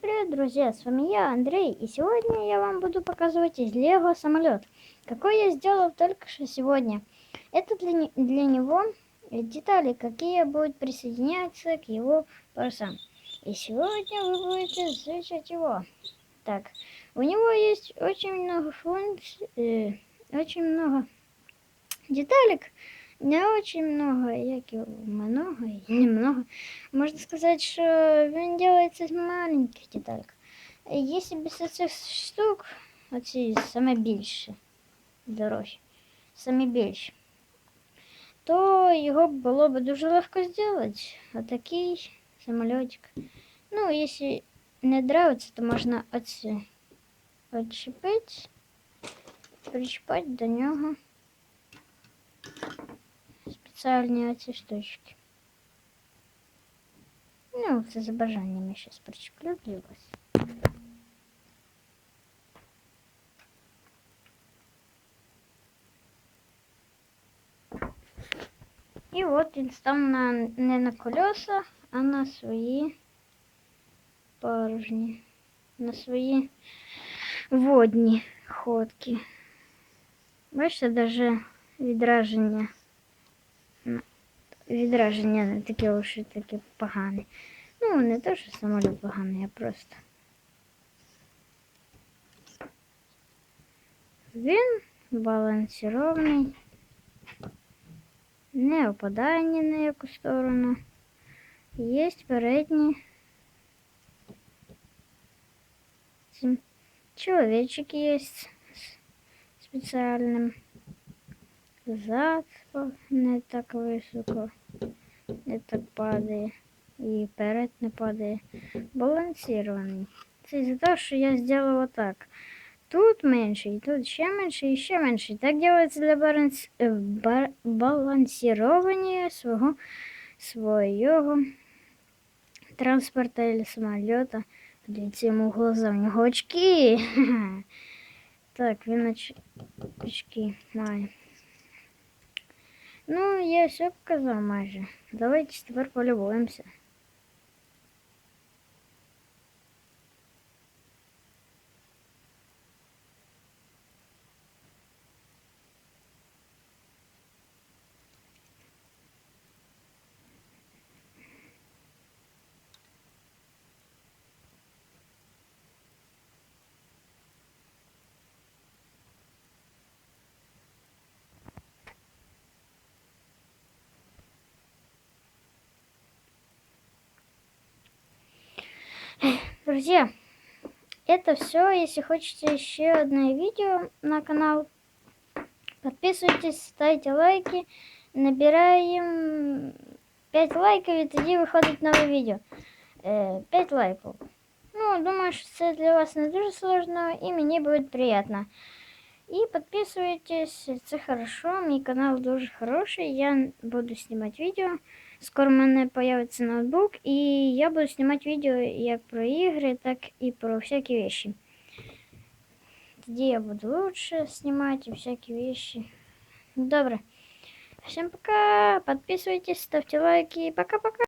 Привет, друзья! С вами я, Андрей, и сегодня я вам буду показывать из Лего самолет, какой я сделал только что сегодня. Это для, для него детали, какие будут присоединяться к его парусам. И сегодня вы будете изучать его. Так, у него есть очень много функций, э, очень много деталек, не очень много, як його много і немного. Можна сказати, що він робиться з маленьких деталек. Якщо без цих штук, оці саме більші, дорожчі, самі більші, то його було б дуже легко зробити. Отакий самолітик. Ну, якщо не нравится, то можна оці відчепити, причепати до нього спеціальні оці штучки. Ну, це за бажанням я зараз причеплю для вас. І от він став на, не на колеса, а на свої порожні, на свої водні ходки. Бачите, даже відраження. Відраження не таке уж і таке погане. Ну, не те, що самоліт поганий, а просто. Він балансирований, не опадає ні на яку сторону. Є передні чоловічок є з спеціальним. Зад не так високо, не так падає. І вперед не падає. Балансирований. Це із-за того, що я зробила вот так. Тут менше, і тут ще менше, і ще менше. Так делается для баланс... е, ба- свого, свого транспорта или самолета. Подивіться йому глаза, у нього очки. Так, він оч... очки має. Ну, я все показав майже. Давайте тепер полюбуємося. Друзья, это все. Если хотите еще одно видео на канал, подписывайтесь, ставьте лайки. Набираем 5 лайков и тоді виходить нове відео. 5 лайків. Ну, думаю, що це для вас не дуже сложно і мені буде приємно. І підписуйтесь, це хорошо. Мій канал дуже хороший. Я буду знімати відео. Скоро в мене появиться ноутбук, і я буду знімати відео як про ігри, так і про всякі вещи. Тоді я буду лучше знімати всякі вещи. Добре. Всем пока. Подписывайтесь, ставьте лайки. Пока-пока.